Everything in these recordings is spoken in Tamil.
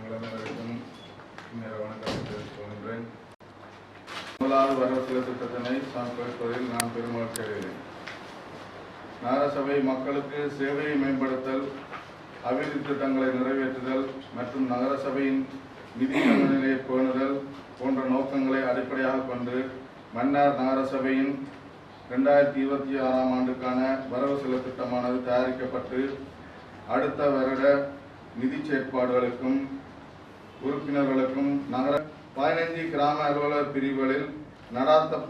அனைவருக்கும் முதலாவது திட்டத்தினை நான் பெருமாள் நகரசபை மக்களுக்கு சேவையை மேம்படுத்தல் அபிவிருத்தி திட்டங்களை நிறைவேற்றுதல் மற்றும் நகரசபையின் நிதி சமநிலையை பேணுதல் போன்ற நோக்கங்களை அடிப்படையாக கொண்டு மன்னார் நகரசபையின் ரெண்டாயிரத்தி இருபத்தி ஆறாம் ஆண்டுக்கான வரவு செலவு திட்டமானது தயாரிக்கப்பட்டு அடுத்த வருட நிதி செயற்பாடுகளுக்கும் உறுப்பினர்களுக்கும் நகர பதினைந்து கிராம அலுவலக பிரிவுகளில் நடாத்த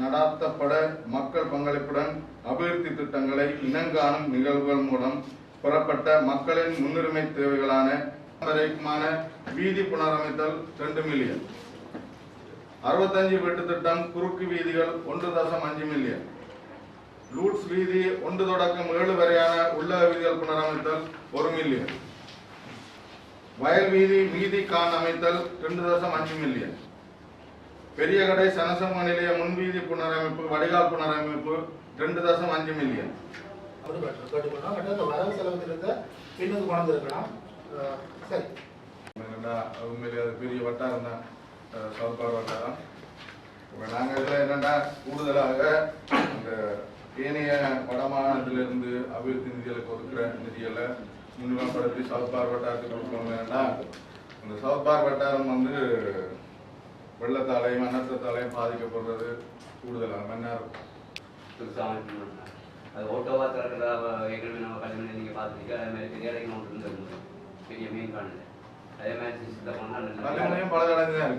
நடாத்தப்பட மக்கள் பங்களிப்புடன் அபிவிருத்தி திட்டங்களை இனங்காணும் நிகழ்வுகள் மூலம் பெறப்பட்ட மக்களின் முன்னுரிமை தேவைகளான வரைக்குமான வீதி புனரமைத்தல் ரெண்டு மில்லியன் அறுபத்தஞ்சு வீட்டு திட்டம் குறுக்கு வீதிகள் ஒன்று தசம் அஞ்சு மில்லியன் லூட்ஸ் வீதி ஒன்று தொடக்கம் ஏழு வரையான உள்ளக வீதிகள் புனரமைத்தல் ஒரு மில்லியன் வயல் வீதி கான் அமைத்தல் ரெண்டு தசம் அஞ்சு மில்லியன் பெரிய கடை சனசம நிலைய முன்வீதி புனரமைப்பு வடிகால் புனரமைப்பு ரெண்டு தசம் அஞ்சு மில்லியன் வரவு செலவு திட்டத்தை பின்னுக்கு கொண்டு இருக்கலாம் சரி. என்னடா உண்மையிலே அது பெரிய வட்டாரம் தான். சவுத்பார் வட்டாரம். இப்போ நாங்கள் இதில் என்னென்னா கூடுதலாக இந்த ஏனைய வடமாநிலத்திலிருந்து அபிவிருத்தி நிதிகளுக்கு ஒதுக்குற நிதிகளை முன்னிலைப்படுத்தி சவுத்பார் வட்டாரத்துக்கு கொடுக்கணும் என்னன்னா இந்த சவுத்பார் வட்டாரம் வந்து வெள்ளத்தாலையும் அனர்த்தத்தாலையும் பாதிக்கப்படுறது கூடுதலாக மன்னார் புதுசாக அது ஓட்டோவா திறக்கிறதா ஏற்கனவே நம்ம கல்வி நீங்கள் பார்த்துருக்கீங்க அது மாதிரி பெரிய இடைக்கு ஒன்று இருந்தது பெரிய மெயின் காணில் அதே மாதிரி சிஸ்டத்தை பண்ணால் பல கலந்து தான்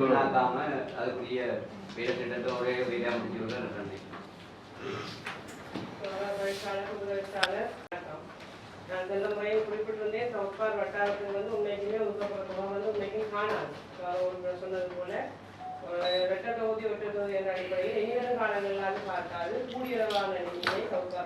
வீணாக்காம அதுக்குரிய வேலை திட்டத்தை ஒரே வேலையாக முடிச்சு விட நன்றி நான் குறிப்பிட்டிருந்தேன் சவுப்பார் வட்டாரத்துக்கு வந்து உண்மைக்குமே ஒதுக்கப்படுறவங்க வந்து உண்மைக்கும் காணாது ஒரு சொன்னது போல வெட்ட தொகுதி வெட்ட தொகுதி என்ற அடிப்படையில் இனிவரும் காலங்களில் பார்க்காது கூடியளவான நிதியை சவுப்பார்